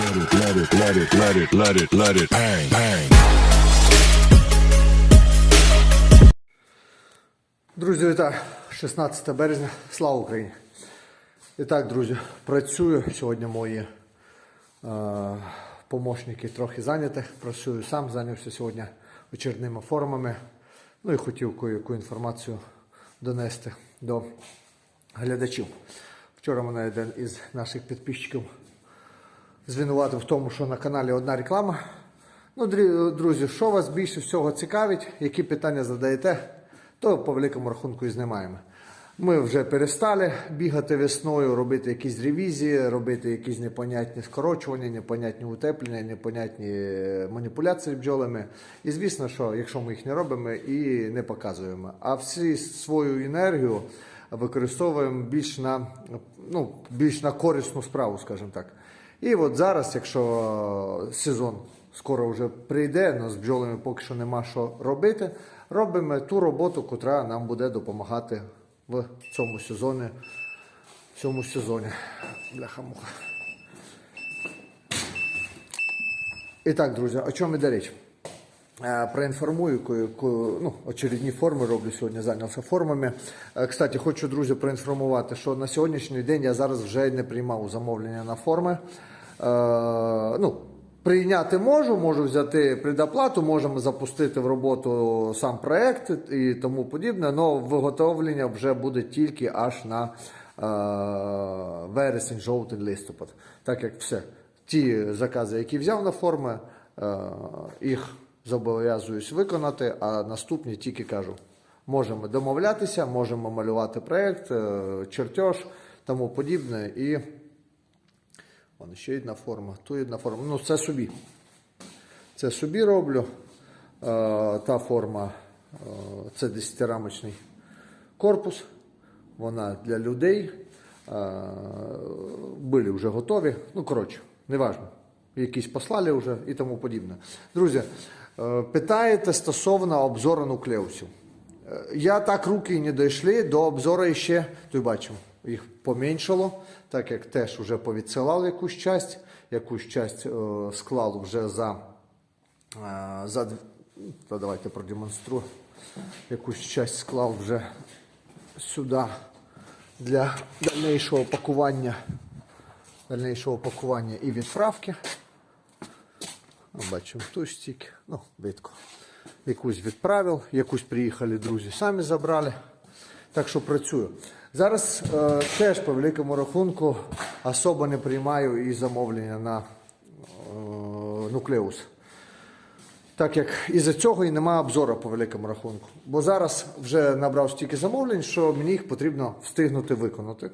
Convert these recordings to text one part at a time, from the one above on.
let it, let it, let it, let it, let it, bang, bang. Друзі, вітаю! 16 березня. Слава Україні! І так, друзі, працюю. Сьогодні мої е, помощники трохи зайняті. Працюю сам, зайнявся сьогодні очередними форумами. Ну і хотів яку інформацію донести до глядачів. Вчора мене один із наших підписчиків звинуватив в тому, що на каналі одна реклама. Ну, друзі, що вас більше всього цікавить, які питання задаєте, то по великому рахунку і знімаємо. Ми вже перестали бігати весною, робити якісь ревізії, робити якісь непонятні скорочування, непонятні утеплення, непонятні е, маніпуляції бджолами. І звісно, що якщо ми їх не робимо і не показуємо, а всі свою енергію використовуємо більш на, ну, більш на корисну справу, скажімо так. І от зараз, якщо сезон скоро вже прийде, але з бджолами поки що нема що робити, робимо ту роботу, яка нам буде допомагати в цьому сезоні. В цьому сезоні. Бляха-муха. І так, друзі, о чому йде річ? Е, Проінформую, ну, очередні форми роблю сьогодні, зайнявся формами. Е, Кстати, хочу, друзі, проінформувати, що на сьогоднішній день я зараз вже не приймав замовлення на форми. Е, ну, прийняти можу, можу взяти предоплату, можемо запустити в роботу сам проект і тому подібне, але виготовлення вже буде тільки аж на е, вересень, жовтень, листопад. Так як все. Ті закази, які взяв на форми, е, їх зобов'язуюсь виконати, а наступні тільки кажу. Можемо домовлятися, можемо малювати проєкт, чертеж, тому подібне. І Вон ще одна форма, тут одна форма. Ну, це собі. Це собі роблю. Е, та форма е, це 10-рамочний корпус. Вона для людей. Е, були вже готові. Ну, коротше, неважно. Якісь послали вже і тому подібне. Друзі, питаєте стосовно обзору нуклеусів. Я так руки не дійшли до обзору ще, то бачимо, їх поменшало, так як теж вже повідсилали якусь часть, якусь часть е, вже за, е, за то давайте продемонструю. Якусь часть склав вже сюди для дальнейшого пакування, дальнейшого пакування і відправки. Ну, Бачимо тут стільки, ну, видко. Якусь відправив, якусь приїхали друзі, самі забрали. Так що працюю. Зараз е, теж по великому рахунку особо не приймаю і замовлення на е, нуклеус. Так як із-за цього і немає обзору по великому рахунку. Бо зараз вже набрав стільки замовлень, що мені їх потрібно встигнути виконати.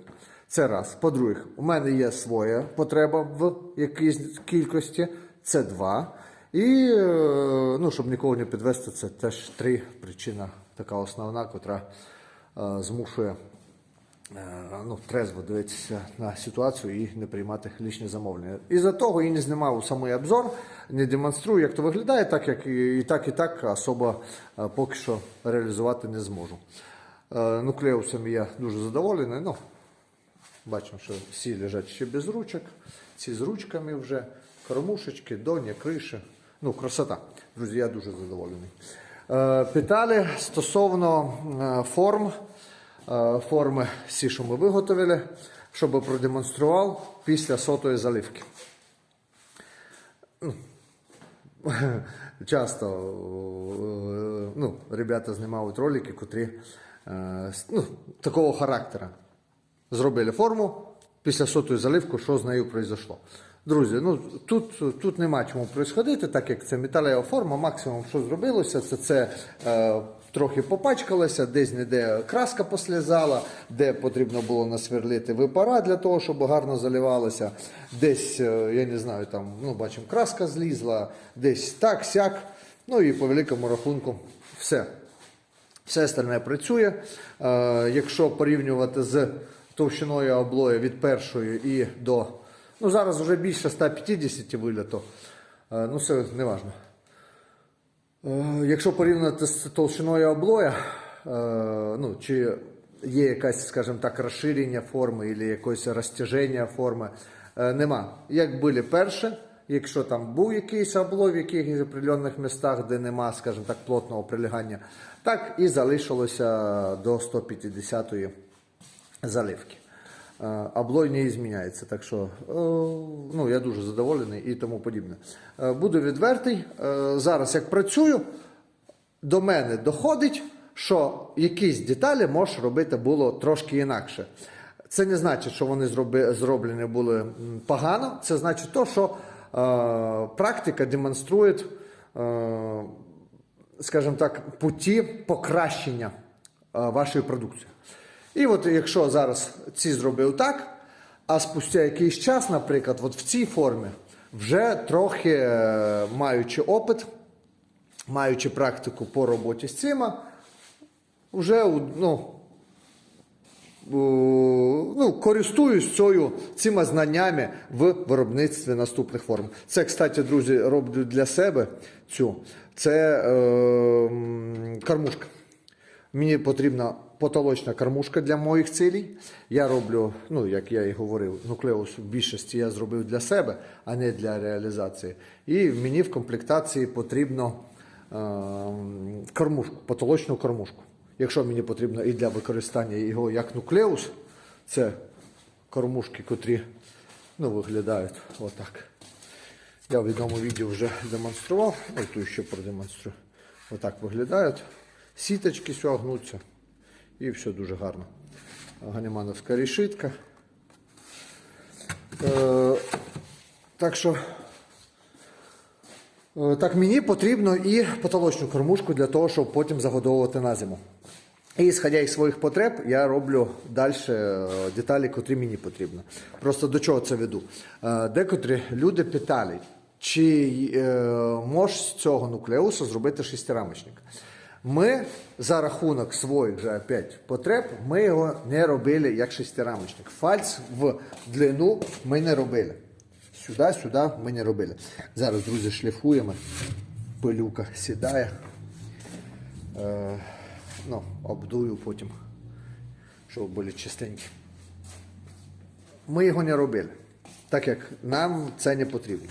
Це раз. По-друге, у мене є своя потреба в якійсь кількості. Це два. І е, ну, щоб нікого не підвести, це теж три причина, така основна, котра е, змушує ну, трезво дивитися на ситуацію і не приймати лишні замовлення. І за того і не знімав самий обзор, не демонструю, як то виглядає, так як і, так, і так особо е, поки що реалізувати не зможу. Е, Нуклеусом я дуже задоволений. Ну, Бачимо, що всі лежать ще без ручок, ці з ручками вже, кормушечки, доня, криші. Ну, красота. Друзі, я дуже задоволений. Е, питали стосовно е, форм, е, форми всі, що ми виготовили, щоб продемонстрував після сотої заливки. Часто е, ну, ребята знімають ролики, котрі е, ну, такого характера. Зробили форму, після сотої заливки, що з нею произошло. Друзі, ну тут, тут нема чому происходити, так як це металева форма, максимум, що зробилося, це це е, трохи попачкалося, десь не краска послізала, де потрібно було насверлити випара для того, щоб гарно заливалося. Десь, е, я не знаю, там, ну, бачимо, краска злізла, десь так, сяк. Ну і по великому рахунку все. Все остальне працює. Е, якщо порівнювати з товщиною облоя від першої і до. Ну, зараз вже більше 150 вилято. Е, ну, це не важно. Е, якщо порівняти з товщиною облоя, е, ну, чи є якась, скажімо так, розширення форми, або якесь розтяження форми, Е, нема. Як були перше, якщо там був якийсь облой в якихось определених містах, де нема, скажімо так, плотного прилягання, так і залишилося до 150-ї заливки. Е, Облой не зміняється, так що е, ну, я дуже задоволений і тому подібне. Е, Буду відвертий. Е, Зараз як працюю, до мене доходить, що якісь деталі можеш робити було трошки інакше. Це не значить, що вони зроблені були погано. Це значить то, що е, практика демонструє, е, скажімо так, путі покращення е, вашої продукції. І от якщо зараз ці зробив так, а спустя якийсь час, наприклад, от в цій формі, вже трохи е, маючи опит, маючи практику по роботі з цими, вже ну, ну, користуюсь цією, цими знаннями в виробництві наступних форм. Це, кстати, друзі, роблю для себе цю. Це е, кормушка. Мені потрібна потолочна кормушка для моїх цілей. Я роблю, ну як я і говорив, нуклеус в більшості я зробив для себе, а не для реалізації. І мені в комплектації потрібно е, кормушку, потолочну кормушку. Якщо мені потрібно і для використання його як нуклеус, це кормушки, котрі ну, виглядають отак. Я в одному відео вже демонстрував, і тут ще продемонструю. Отак виглядають. Сіточки сюди гнуться. І все дуже гарно. Ганімановська рішитка. Е, так що е, так мені потрібно і потолочну кормушку для того, щоб потім загодовувати на зиму. І сходя із своїх потреб, я роблю далі деталі, котрі мені потрібно. Просто до чого це веду? Е, Декотрі люди питали, чи е, можеш з цього нуклеуса зробити шестирамочник. Ми за рахунок своїх же опять потреб, ми його не робили як шестирамочник. Фальц в длину ми не робили. Сюди, сюди ми не робили. Зараз, друзі, шліфуємо. Пилюка сідає. Е, ну, обдую потім, щоб були чистенькі. Ми його не робили, так як нам це не потрібно.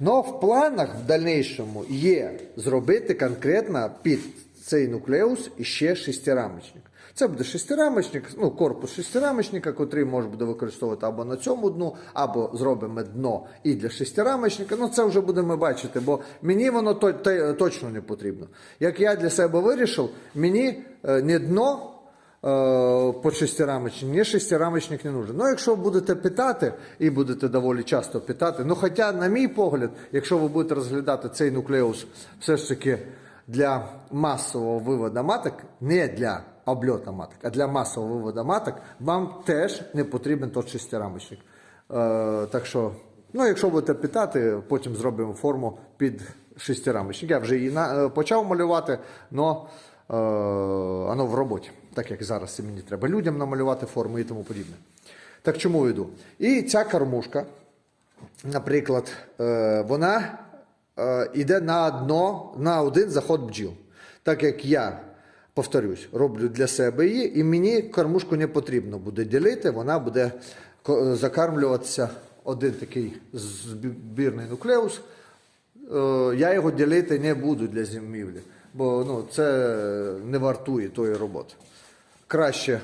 Но в планах в дальнейшому є зробити конкретно під цей нуклеус іще шестирамочник. Це буде шестирамочник, ну, корпус шестирамочника, котрий може буде використовувати або на цьому дну, або зробимо дно і для шестирамочника. Ну, це вже будемо бачити, бо мені воно то- те- точно не потрібно. Як я для себе вирішив, мені е, не дно е, по шестирамочник, мені шестирамочник не нужен. Ну, якщо будете питати, і будете доволі часто питати, ну, хоча, на мій погляд, якщо ви будете розглядати цей нуклеус все ж таки для масового виводу маток, не для обльота маток, а для масового виводу маток, вам теж не потрібен тот шестирамочник. Е, так що, ну, якщо будете питати, потім зробимо форму під шестирамочник. Я вже її на, е, почав малювати, але е, воно в роботі, так як зараз і мені треба людям намалювати форму і тому подібне. Так чому йду? І ця кормушка, наприклад, е, вона йде на дно, на один заход бджіл. Так як я, повторюсь, роблю для себе її, і мені кормушку не потрібно буде ділити, вона буде закармлюватися один такий збірний нуклеус. Е, Я його ділити не буду для зимівлі, бо ну, це не вартує тої роботи. Краще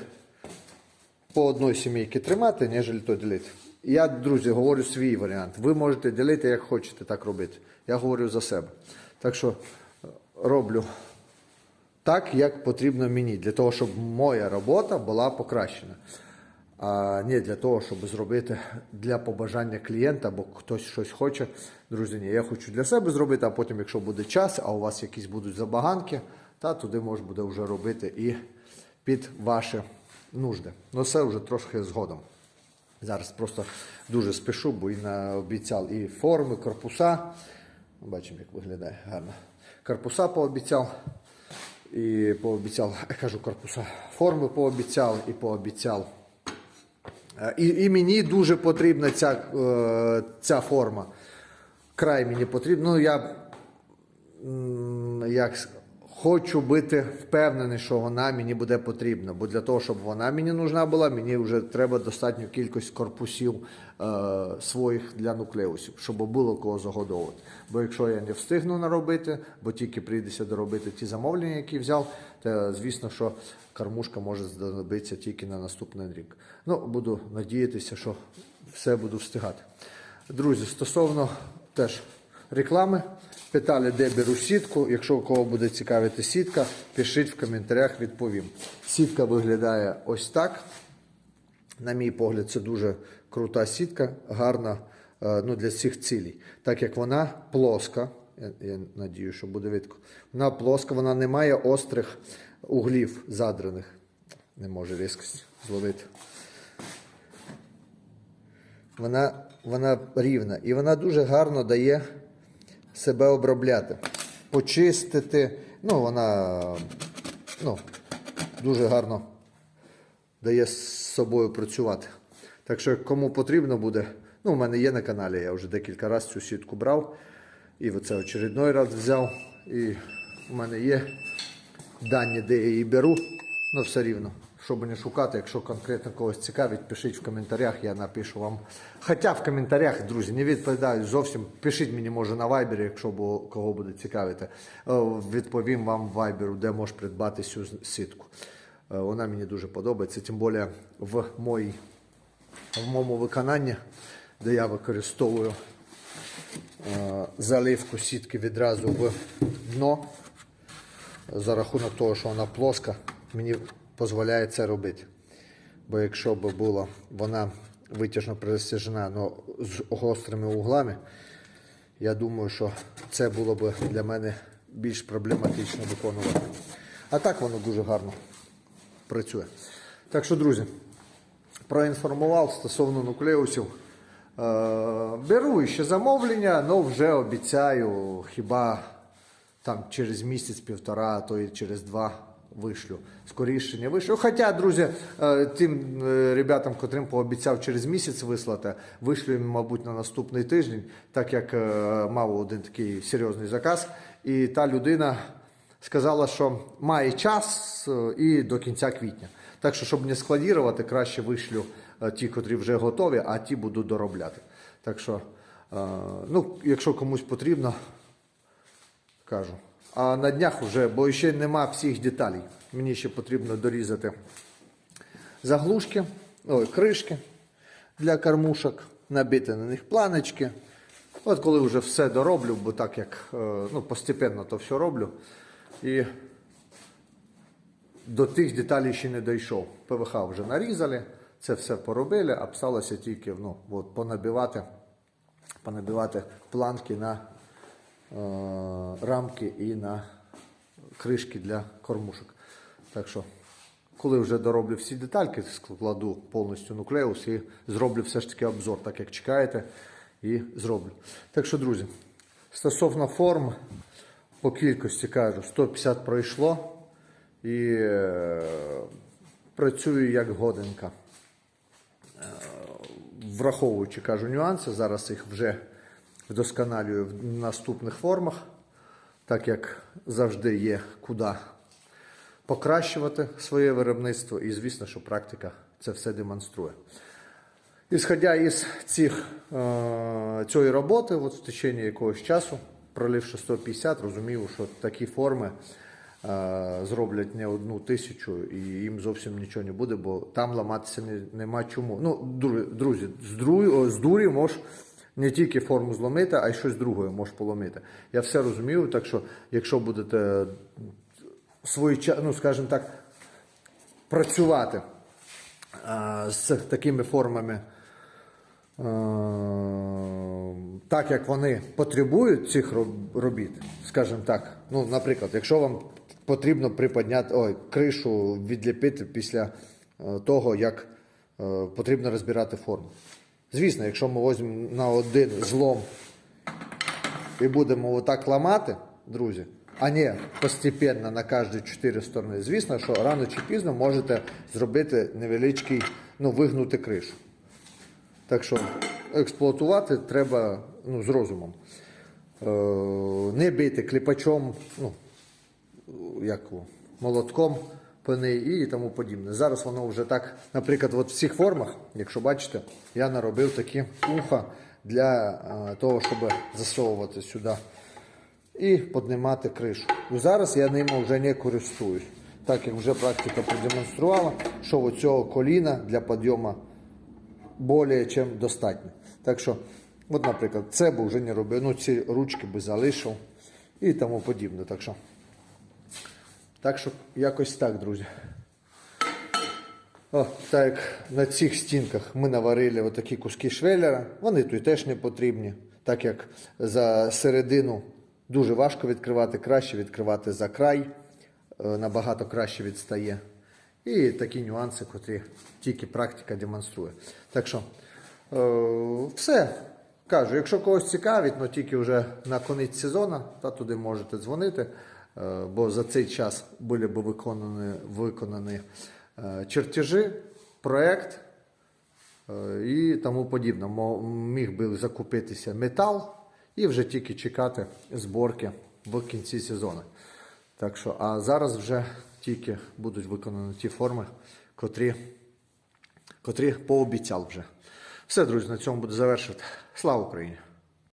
по одній сімейці тримати, ніж то ділити. Я, друзі, говорю свій варіант. Ви можете ділити, як хочете так робити. Я говорю за себе. Так що е, роблю так, як потрібно мені, для того, щоб моя робота була покращена. А не для того, щоб зробити для побажання клієнта, бо хтось щось хоче. Друзі, ні, я хочу для себе зробити, а потім, якщо буде час, а у вас якісь будуть забаганки, та туди можна буде вже робити і під ваші нужди. Ну це вже трошки згодом. Зараз просто дуже спішу, бо і наобіцяв і форми, корпуса. Бачимо, як виглядає гарно. Корпуса пообіцяв. І пообіцяв, я кажу корпуса, форми пообіцяв і пообіцяв. Е, І, і мені дуже потрібна ця, е, ця форма. Край мені потрібна. Ну, я як хочу бути впевнений, що вона мені буде потрібна. Бо для того, щоб вона мені нужна була, мені вже треба достатню кількість корпусів е, своїх для нуклеусів, щоб було кого загодовувати. Бо якщо я не встигну наробити, бо тільки прийдеться доробити ті замовлення, які взяв, то звісно, що кормушка може знадобитися тільки на наступний рік. Ну, буду надіятися, що все буду встигати. Друзі, стосовно теж реклами, питали, де беру сітку. Якщо у кого буде цікавити сітка, пишіть в коментарях, відповім. Сітка виглядає ось так. На мій погляд, це дуже крута сітка, гарна е, ну, для всіх цілей. Так як вона плоска, я, я надію, що буде видко. Вона плоска, вона не має острих углів задраних. Не може різкість зловити. Вона, вона рівна і вона дуже гарно дає себе обробляти, почистити. Ну, вона ну, дуже гарно дає з собою працювати. Так що, кому потрібно буде, ну, у мене є на каналі, я вже декілька разів цю сітку брав. І оце очередной раз взяв. І у мене є дані, де я її беру, але все рівно. Щоб не шукати, якщо конкретно когось цікавить, пишіть в коментарях, я напишу вам. Хоча в коментарях, друзі, не відповідаю зовсім. Пишіть мені, може, на вайбері, якщо кого буде цікавити. Е, Відповім вам в вайберу, де можеш придбати цю сітку. Е, Вона мені дуже подобається, тим більше в моїй в моєму виконанні, де я використовую е, заливку сітки відразу в дно. За рахунок того, що вона плоска, мені дозволяє це робити. Бо якщо б була вона витяжно присяжена, але з гострими углами, я думаю, що це було б для мене більш проблематично виконувати. А так воно дуже гарно працює. Так що, друзі, проінформував стосовно нуклеусів. Е, беру ще замовлення, але вже обіцяю, хіба там через місяць-півтора, а то і через два вишлю. Скоріше не вишлю. Хоча, друзі, е, тим е, ребятам, котрим пообіцяв через місяць вислати, вишлю їм, мабуть, на наступний тиждень, так як е, мав один такий серйозний заказ. І та людина сказала, що має час і до кінця квітня. Так що, щоб не складірувати, краще вишлю ті, котрі вже готові, а ті буду доробляти. Так що, ну, якщо комусь потрібно, кажу. А на днях вже, бо ще нема всіх деталей. Мені ще потрібно дорізати заглушки, ой, кришки для кормушок, набити на них планочки. От коли вже все дороблю, бо так як е, ну, постепенно то все роблю. І до тих деталей ще не дійшов. ПВХ вже нарізали, це все поробили, а писалося тільки ну, от, понабивати, понабивати планки на рамки і на кришки для кормушок. Так що, коли вже дороблю всі детальки, складу повністю нуклеус і зроблю все ж таки обзор, так як чекаєте, і зроблю. Так що, друзі, стосовно форм, по кількості кажу, 150 пройшло і е, працюю як годинка враховуючи, кажу, нюанси, зараз їх вже вдосконалюю в наступних формах, так як завжди є куди покращувати своє виробництво, і звісно, що практика це все демонструє. Ісходя із цих, е, цієї роботи, от в течение якогось часу, проливши 150, розумів, що такі форми е, зроблять не одну тисячу і їм зовсім нічого не буде, бо там ламатися не, нема чому. Ну, друзі, з, дурі можеш не тільки форму зломити, а й щось друге можеш поломити. Я все розумію, так що якщо будете свої, ну, скажімо так, працювати з такими формами, так як вони потребують цих робіт, скажімо так. Ну, наприклад, якщо вам потрібно приподняти ой, кришу відліпити після е, того, як е, потрібно розбирати форму. Звісно, якщо ми візьмемо на один злом і будемо отак ламати, друзі, а не постепенно на кожні чотири сторони. Звісно, що рано чи пізно можете зробити невеличкий, ну, вигнути кришу. Так що експлуатувати треба ну, з розумом. Е, не бити кліпачом, ну, як молотком пини і тому подібне. Зараз воно вже так, наприклад, от в цих формах, якщо бачите, я наробив такі уха для е, того, щоб засовувати сюди і піднімати кришу. І зараз я ним вже не користуюсь, так як вже практика продемонструвала, що цього коліна для підйому більше чим достатньо. Так що, от, наприклад, це б вже не робив, ну ці ручки би залишив і тому подібне. Так що, так що якось так, друзі. О, так як на цих стінках ми наварили отакі куски швеллера, вони тут теж не потрібні, так як за середину дуже важко відкривати, краще відкривати за край, е, набагато краще відстає. І такі нюанси, котрі тільки практика демонструє. Так що, е, все. Кажу, якщо когось цікавить, ну тільки вже на кінець сезону, та туди можете дзвонити, бо за цей час були б виконані, виконані е, чертежі, проект е, і тому подібне. Міг би закупитися метал і вже тільки чекати зборки в кінці сезону. Так що, а зараз вже тільки будуть виконані ті форми, котрі, котрі пообіцяв вже. Все, друзі, на цьому буду завершувати. Слава Україні!